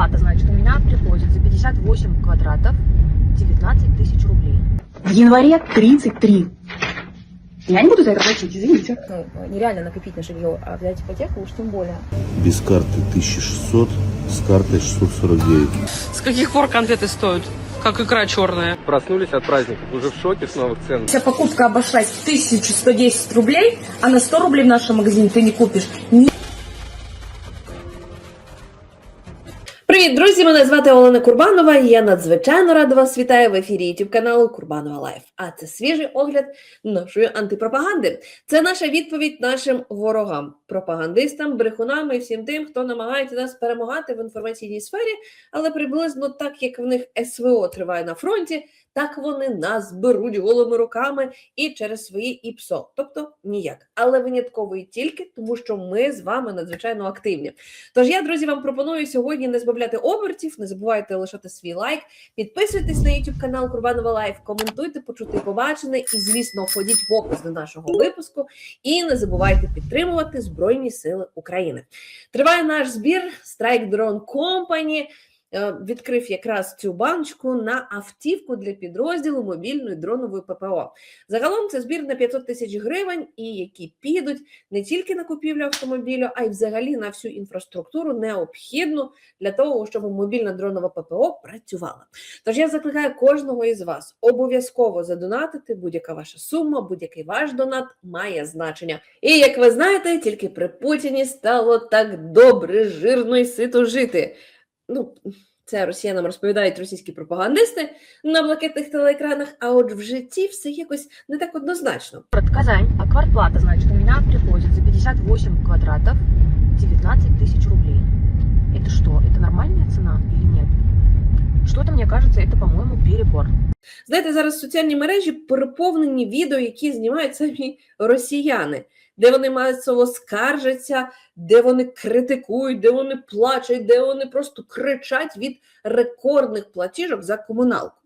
Квартплата, значит, у меня приходит за 58 квадратов 19 тысяч рублей. В январе 33. Я не буду за это платить, извините. ну, нереально накопить на жилье, а взять ипотеку уж тем более. Без карты 1600, с картой 649. С каких пор конфеты стоят? Как икра черная. Проснулись от праздников, уже в шоке с новых цен. Вся покупка обошлась в 1110 рублей, а на 100 рублей в нашем магазине ты не купишь ни Привіт, друзі! Мене звати Олена Курбанова. і Я надзвичайно рада вас вітаю в ефірі youtube каналу Курбанова Лайф. А це свіжий огляд нашої антипропаганди. Це наша відповідь нашим ворогам, пропагандистам, брехунам і всім тим, хто намагається нас перемагати в інформаційній сфері, але приблизно так як в них СВО триває на фронті, так вони нас беруть голими руками і через свої ІПСО, тобто ніяк, але винятково тільки тому, що ми з вами надзвичайно активні. Тож я, друзі, вам пропоную сьогодні не збавляти обертів, не забувайте лишати свій лайк, підписуйтесь на YouTube канал Курбанова Лайф, коментуйте, почути побачене і, звісно, входіть в опис до нашого випуску. І не забувайте підтримувати Збройні Сили України. Триває наш збір Strike Drone Company. Е, Відкрив якраз цю баночку на автівку для підрозділу мобільної дронової ППО. Загалом це збір на 500 тисяч гривень, і які підуть не тільки на купівлю автомобілю, а й взагалі на всю інфраструктуру необхідну для того, щоб мобільна дронова ППО працювала. Тож я закликаю кожного із вас обов'язково задонатити. Будь-яка ваша сума, будь-який ваш донат має значення. І як ви знаєте, тільки при Путіні стало так добре, жирно і сито жити Ну, це росіянам розповідають російські пропагандисти на блакитних телеекранах, а от в житті все якось не так однозначно. Город Казань, а квартплата, значит, у меня приходит за 58 квадратов 19 тысяч рублей. Это что, это нормальная цена или нет? Что-то, мне кажется, это, по-моему, перебор. Знаєте, зараз соціальні мережі переповнені відео, які знімають самі росіяни, де вони масово скаржаться, де вони критикують, де вони плачуть, де вони просто кричать від рекордних платіжок за комуналку.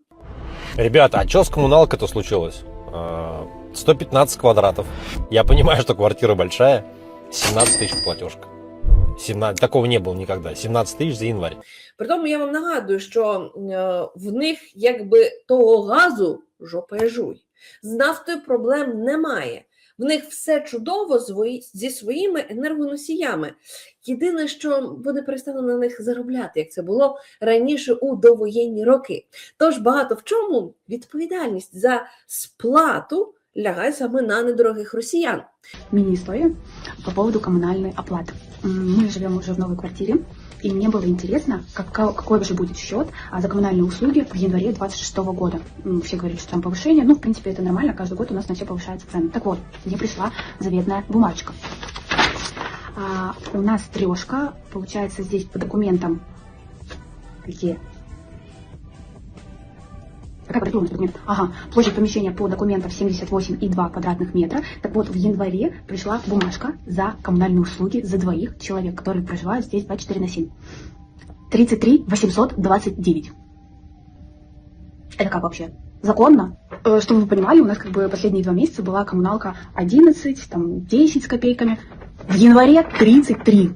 Ребята, а что с коммуналкой-то случилось? А, 115 квадратов. Я понимаю, что квартира большая. 17 тысяч платежка. 17, такого не было никогда. 17 тысяч за январь. При тому я вам нагадую, що е, в них якби того газу жопа жуй. З нафтою проблем немає. В них все чудово зво- зі своїми енергоносіями. Єдине, що вони перестануть на них заробляти, як це було раніше у довоєнні роки. Тож багато в чому відповідальність за сплату лягає саме на недорогих росіян. Мини-история по поводу коммунальной оплаты. Мы живем уже в новой квартире, и мне было интересно, как- какой же будет счет а, за коммунальные услуги в январе 26 года. Все говорят, что там повышение, ну, в принципе, это нормально, каждый год у нас на все повышаются цены. Так вот, мне пришла заветная бумажка. А, у нас трешка, получается, здесь по документам, где Какая квадратура документ? Ага, площадь помещения по документам 78,2 квадратных метра. Так вот, в январе пришла бумажка за коммунальные услуги за двоих человек, которые проживают здесь 24 на 7. 33 829. Это как вообще? Законно? Э, Чтобы вы понимали, у нас как бы последние два месяца была коммуналка 11, там 10 с копейками. В январе 33.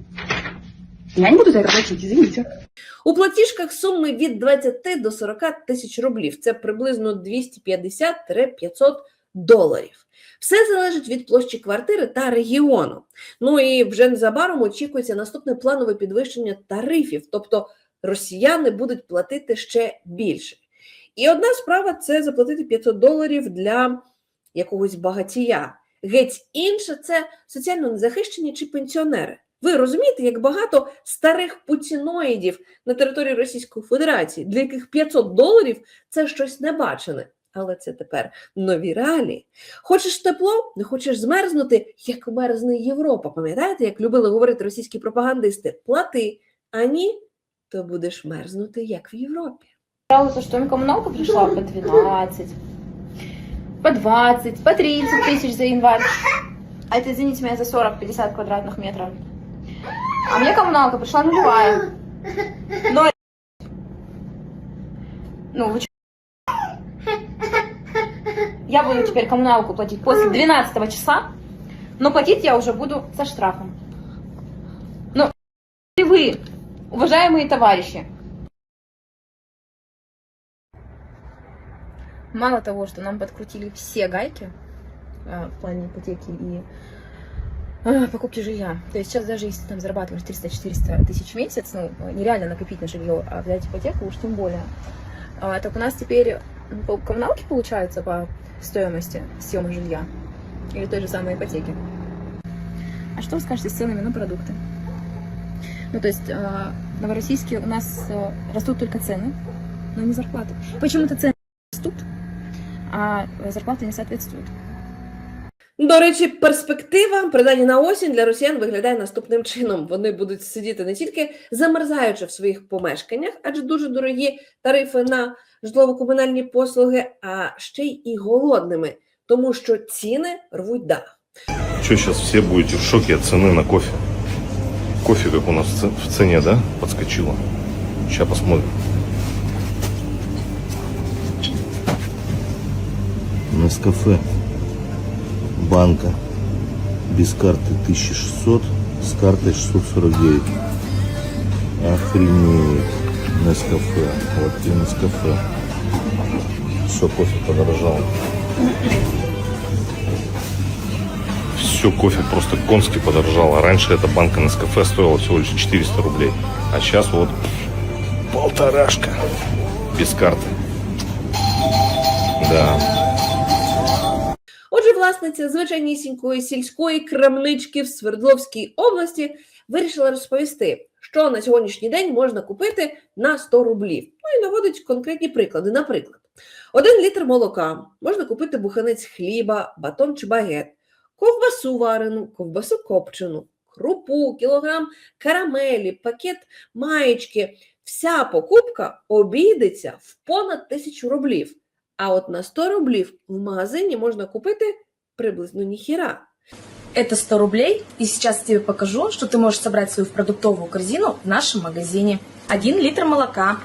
Я не буду за это платить, извините. У платіжках суми від 20 до 40 тисяч рублів. Це приблизно 250-500 доларів. Все залежить від площі квартири та регіону. Ну і вже незабаром очікується наступне планове підвищення тарифів, тобто росіяни будуть платити ще більше. І одна справа це заплатити 500 доларів для якогось багатія. Геть інше це соціально незахищені чи пенсіонери. Ви розумієте, як багато старих путіноїдів на території Російської Федерації, для яких 500 доларів це щось небачене. Але це тепер нові реалії. Хочеш тепло, не хочеш змерзнути, як мерзне Європа. Пам'ятаєте, як любили говорити російські пропагандисти? Плати, а ні, то будеш мерзнути, як в Європі. Жалуются, что им коммуналка пришла по 12, по 20, по 30 тысяч за январь. А это, извините меня, за 40-50 квадратных метров. А мне коммуналка пришла нулевая. Ноль. Ну, вы чё? Я буду теперь коммуналку платить после 12 часа, но платить я уже буду со штрафом. Ну, если вы Уважаемые товарищи, мало того, что нам подкрутили все гайки э, в плане ипотеки и покупки жилья, то есть сейчас даже если там зарабатываешь 300-400 тысяч в месяц, ну, нереально накопить на жилье, а взять ипотеку уж тем более, А, так у нас теперь по коммуналке получается по стоимости съема жилья или той же самой ипотеки. А что вы скажете с ценами на продукты? Ну, то есть э, в Новороссийске у нас э, растут только цены, но не зарплаты. Почему-то цены растут, а зарплаты не соответствуют. До речі, перспектива принаймні на осінь для росіян виглядає наступним чином. Вони будуть сидіти не тільки замерзаючи в своїх помешканнях, адже дуже дорогі тарифи на житлово-комунальні послуги, а ще й і голодними, тому що ціни рвуть дах. Что сейчас все будете в шоке от цены на кофе? Кофе как у нас в ц- в да, подскочило? Сейчас посмотрим. Нескафе. Банка. Без карты 1600, с картой 649. Охренеть. Нескафе. Вот и Нескафе. Все, кофе подорожал. Все, кофе просто конски подорожало. Раньше эта банка Нескафе стоила всего лишь 400 рублей. А сейчас вот полторашка. Без карты. Да. Власниця звичайнісінької сільської крамнички в Свердловській області вирішила розповісти, що на сьогоднішній день можна купити на 100 рублів. Ну і наводить конкретні приклади. Наприклад, один літр молока можна купити буханець хліба, батон чи багет, ковбасу варену, ковбасу копчену, крупу, кілограм карамелі, пакет маєчки. Вся покупка обійдеться в понад тисячу рублів. А от на 100 рублів в магазині можна купити приблизно ніхіра. Это 100 рублей, и сейчас тебе покажу, что ты можешь собрать свою продуктовую корзину в нашем магазине. 1 литр молока,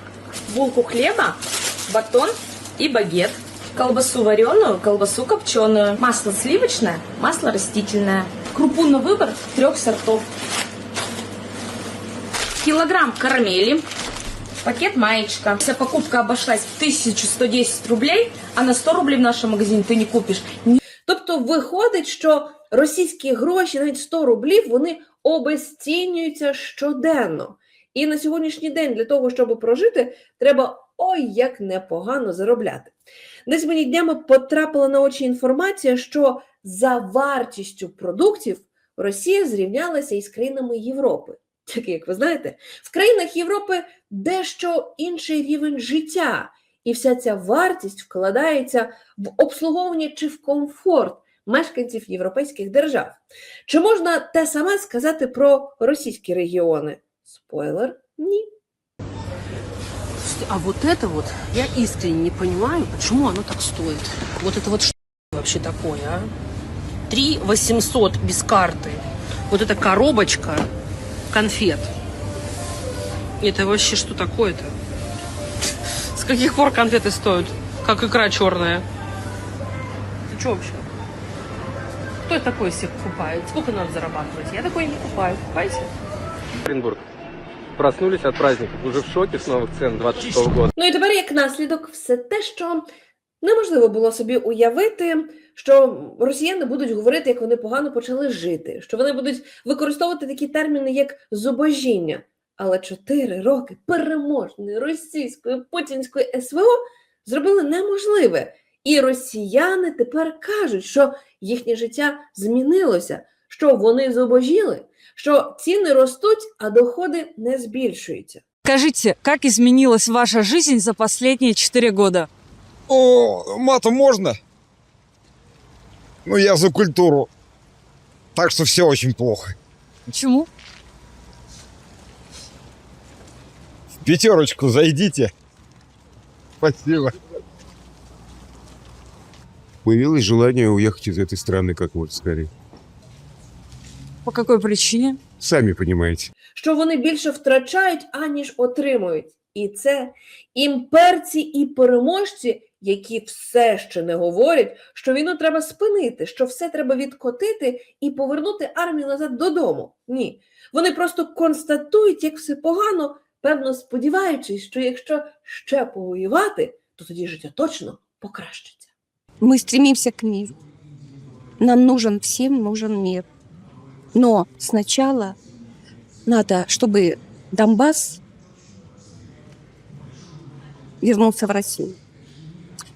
булку хлеба, батон и багет, колбасу вареную, колбасу копченую, масло сливочное, масло растительное, крупу на выбор трех сортов, килограмм карамели, пакет маечка. Вся покупка обошлась в 1110 рублей, а на 100 рублей в нашем магазине ты не купишь Тобто виходить, що російські гроші, навіть 100 рублів, вони обезцінюються щоденно. І на сьогоднішній день для того, щоб прожити, треба ой як непогано заробляти. Десь мені днями потрапила на очі інформація, що за вартістю продуктів Росія зрівнялася із країнами Європи. Так як ви знаєте, в країнах Європи дещо інший рівень життя, і вся ця вартість вкладається в обслуговування чи в комфорт мешканців європейських держав. Чи можна те саме сказати про російські регіони? Спойлер ні. Слушайте, а вот это вот, я искренне не понимаю, почему оно так стоит. Вот это вот что вообще такое, а? 3 800 без карты. Вот эта коробочка конфет. Это вообще что такое-то? С каких пор конфеты стоят? Как икра черная. Ты что вообще? Кто такой всех покупает? Сколько надо зарабатывать? Я такой не купаю. Купайте. Оренбург. Проснулись от праздников, уже в шоке с новых цен 26 года. Ну і тепер, як наслідок, все те, що неможливо було собі уявити, що росіяни будуть говорити, як вони погано почали жити, що вони будуть використовувати такі терміни, як зубожіння. Але чотири роки переможної російської путінської СВО зробили неможливе. І росіяни тепер кажуть, що їхнє життя змінилося, що вони зубожіли, що ціни ростуть, а доходи не збільшуються. Скажите, как изменилась ваша жизнь за последние четыре года? О, матом можно? Ну, я за культуру. Так что все очень плохо. Почему? В пятерочку зайдите. Спасибо. Появилось желание уехать из этой страны как можно скорее. По какой причине? Сами понимаете. що вони більше втрачають, аніж отримують. І це імперці і переможці, які все ще не говорять, що війну треба спинити, що все треба відкотити і повернути армію назад додому. Ні. Вони просто констатують, як все погано, певно сподіваючись, що якщо ще повоювати, то тоді життя точно покращиться. Мы стремимся к миру. Нам нужен, всем нужен мир. Но сначала надо, чтобы Донбасс вернулся в Россию.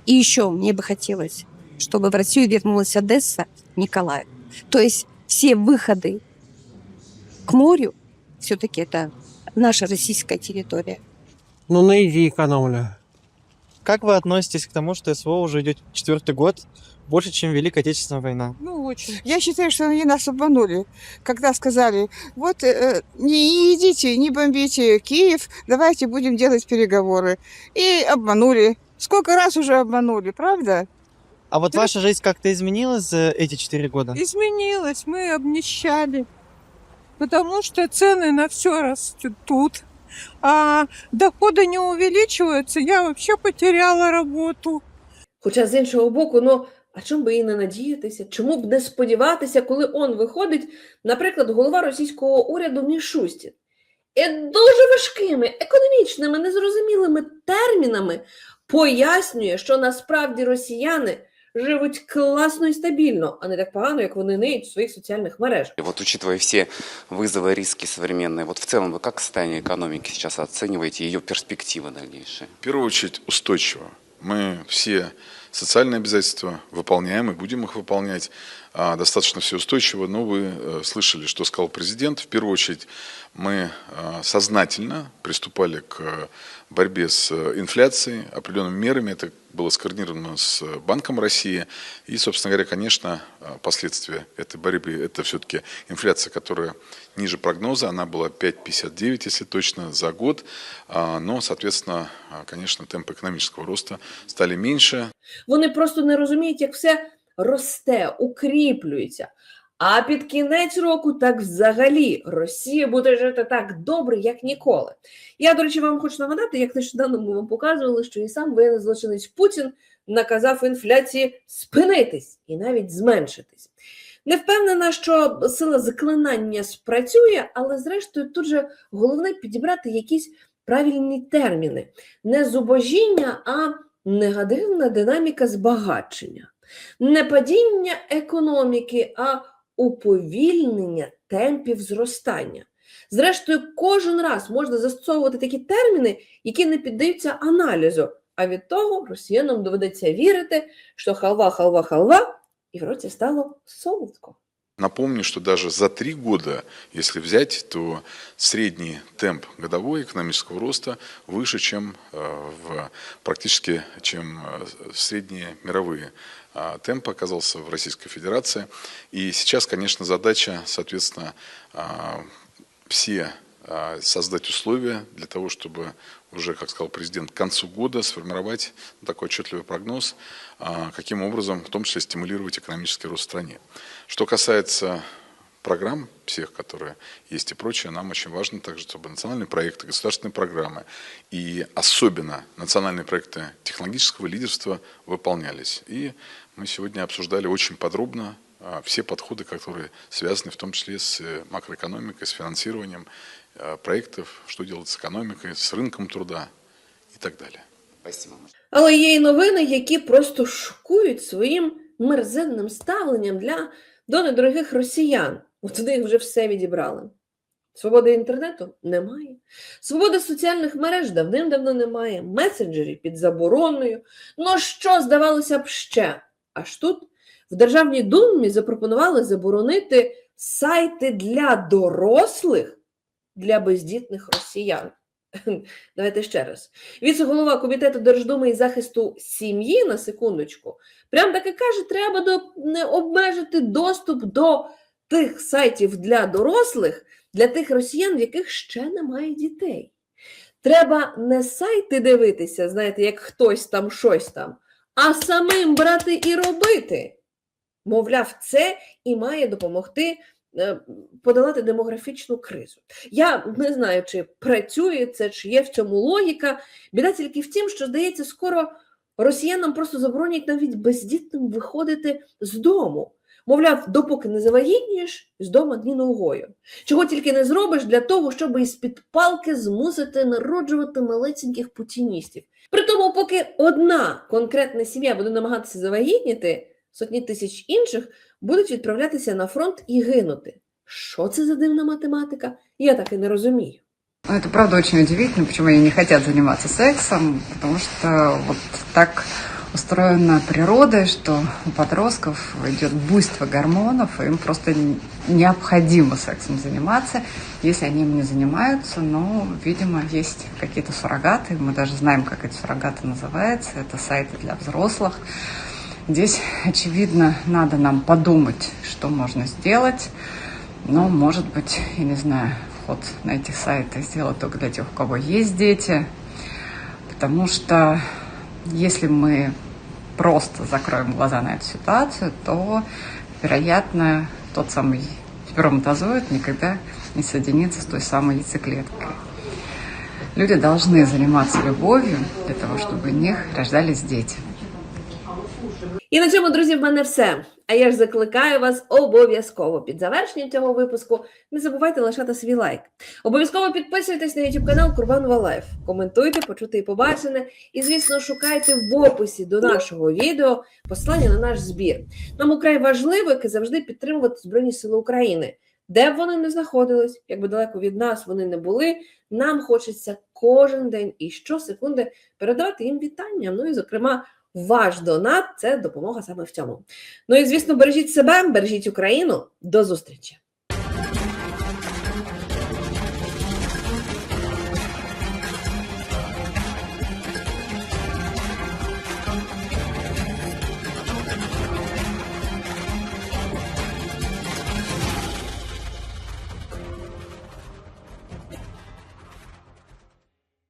И еще мне бы хотелось, чтобы в Россию вернулась Одесса, Николаев. То есть все выходы к морю, все-таки это наша российская территория. Ну, на иди экономлю. Как вы относитесь к тому, что СВО уже идет четвертый год, больше, чем Великая Отечественная война? Ну, очень. Я считаю, что они нас обманули, когда сказали, вот э, не идите, не бомбите Киев, давайте будем делать переговоры. И обманули. Сколько раз уже обманули, правда? А вот ваша жизнь как-то изменилась за эти четыре года? Изменилось, мы обнищали. Потому что цены на все растут. А доходы не увеличиваются. Я вообще потеряла работу. Хоча з іншого боку, ну а чому би і не надіятися? Чому б не сподіватися, коли он виходить, наприклад, голова російського уряду Мішустін, і дуже важкими, економічними, незрозумілими термінами пояснює, що насправді росіяни живуть класно і стабільно, а не так погано, як вони ниють в своїх соціальних мережах. И вот учитывая все вызовы, риски современные, вот в целом вы как состояние экономики сейчас оцениваете, ее перспективы дальнейшие? В первую очередь устойчиво. Мы все социальные обязательства выполняем и будем их выполнять. А, Достаточно все устойчиво, но вы э, слышали, что сказал президент. В первую очередь мы а, сознательно приступали к э, борьбе с э, инфляцией определенными мерами. Это было скоординировано с Банком России. И, собственно говоря, конечно, а, последствия этой борьбы – это все-таки инфляция, которая ниже прогноза. Она была 5,59, если точно, за год. Но, соответственно, конечно, темпы экономического роста стали меньше. Вони просто не розуміють, як все росте, укріплюється. А під кінець року так взагалі Росія буде жити так добре, як ніколи. Я, до речі, вам хочу нагадати, як нещодавно ми вам показували, що і сам воєнний злочинець Путін наказав інфляції спинитись і навіть зменшитись. Не впевнена, що сила заклинання спрацює, але зрештою тут же головне підібрати якісь правильні терміни. Не зубожіння, а негативна динаміка збагачення, не падіння економіки, а уповільнення темпів зростання. Зрештою, кожен раз можна застосовувати такі терміни, які не піддаються аналізу. А від того росіянам доведеться вірити, що халва, халва, халва, і в році стало солодко. Напомню, что даже за три года, если взять, то средний темп годовой экономического роста выше, чем э, в, практически чем э, средние мировые а, темпы оказался в Российской Федерации. И сейчас, конечно, задача, соответственно, а, все а, создать условия для того, чтобы уже, как сказал президент, к концу года сформировать такой отчетливый прогноз, а, каким образом, в том числе, стимулировать экономический рост в стране. Что касается программ всех, которые есть и прочее, нам очень важно также, чтобы национальные проекты, государственные программы и особенно национальные проекты технологического лидерства выполнялись. И мы сегодня обсуждали очень подробно а, все подходы, которые связаны в том числе с э, макроэкономикой, с финансированием проектов, что делать с экономикой, с рынком труда и так далее. Спасибо. Але є і новини, які просто шокують своїм мерзенним ставленням для до недорогих росіян. От вони вже все відібрали. Свободи інтернету немає. Свободи соціальних мереж давним-давно немає. Месенджерів під забороною. Ну що здавалося б ще? Аж тут в Державній думі запропонували заборонити сайти для дорослих для бездітних росіян. Давайте ще раз. Віце-голова комітету Держдуми і захисту сім'ї на секундочку, прям таки каже, треба до, не обмежити доступ до тих сайтів для дорослих, для тих росіян, в яких ще немає дітей. Треба не сайти дивитися, знаєте, як хтось там щось там, а самим брати і робити. Мовляв, це і має допомогти подолати демографічну кризу. Я не знаю, чи працює це, чи є в цьому логіка. Біда тільки в тім, що, здається, скоро росіянам просто заборонять навіть бездітним виходити з дому. Мовляв, допоки не завагітнієш, з дома ні ногою. Чого тільки не зробиш для того, щоб із-під палки змусити народжувати малесеньких путіністів. При тому, поки одна конкретна сім'я буде намагатися завагітніти, сотні тисяч інших будуть відправлятися на фронт і гинути. Що це за дивна математика? Я так і не розумію. Ну, Это правда очень удивительно, почему они не хотят заниматься сексом, потому что вот так устроена природа, что у подростков идет буйство гормонов, и им просто н- необходимо сексом заниматься. Если они им не занимаются, ну, видимо, есть какие-то суррогаты, мы даже знаем, как эти суррогаты называются, это сайты для взрослых. Здесь, очевидно, надо нам подумать, что можно сделать, но, может быть, я не знаю, вход на эти сайты сделать только для тех, у кого есть дети, потому что если мы просто закроем глаза на эту ситуацию, то, вероятно, тот самый сперматозоид никогда не соединится с той самой яйцеклеткой. Люди должны заниматься любовью для того, чтобы у них рождались дети. І на цьому, друзі, в мене все. А я ж закликаю вас обов'язково під завершення цього випуску. Не забувайте лишати свій лайк. Обов'язково підписуйтесь на YouTube канал Курбанова Лайф. Коментуйте, почути і побачене. І, звісно, шукайте в описі до нашого відео посилання на наш збір. Нам украй важливо, як і завжди, підтримувати Збройні Сили України. Де б вони не знаходились, якби далеко від нас вони не були, нам хочеться кожен день і щосекунди передавати їм вітання. Ну і, зокрема, ваш донат це допомога саме в цьому. Ну і звісно, бережіть себе, бережіть Україну. До зустрічі!